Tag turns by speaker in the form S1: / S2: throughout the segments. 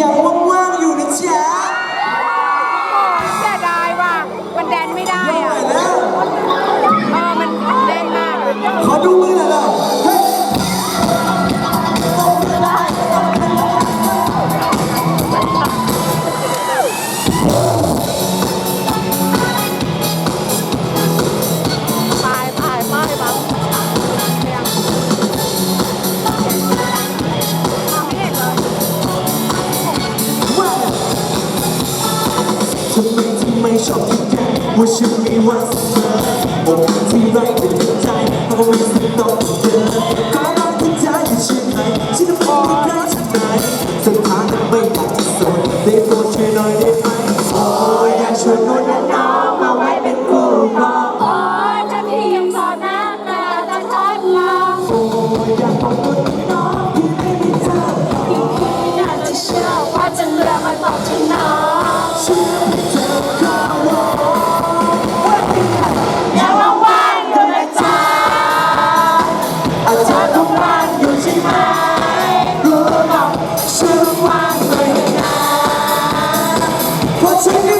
S1: ยัง ฉันไม่ที่ไม่ชอบที่แค่ว่าฉันมีวันเสมอบอกที่ไรเป็นใจเพราะไม่สิต้องเดินก็รักที่ใจอยู่เช่นไรหม่ฉันไม่ได้ใครนไหนเส้นทางไม่อยากจะสนได้ What's in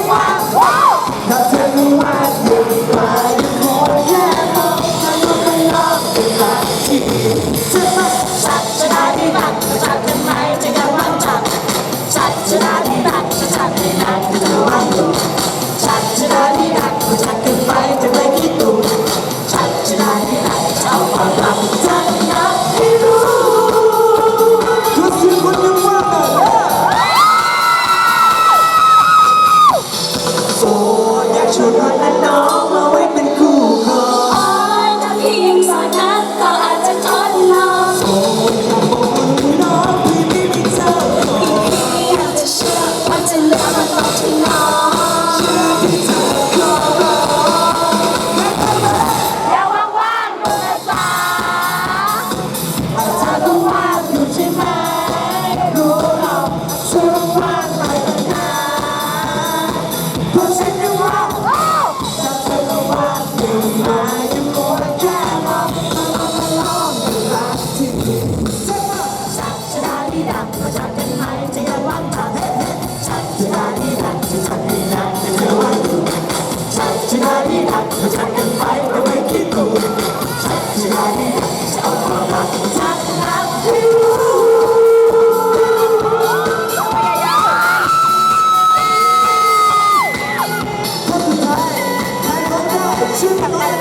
S1: ชื่อกันเลย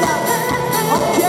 S1: โอเค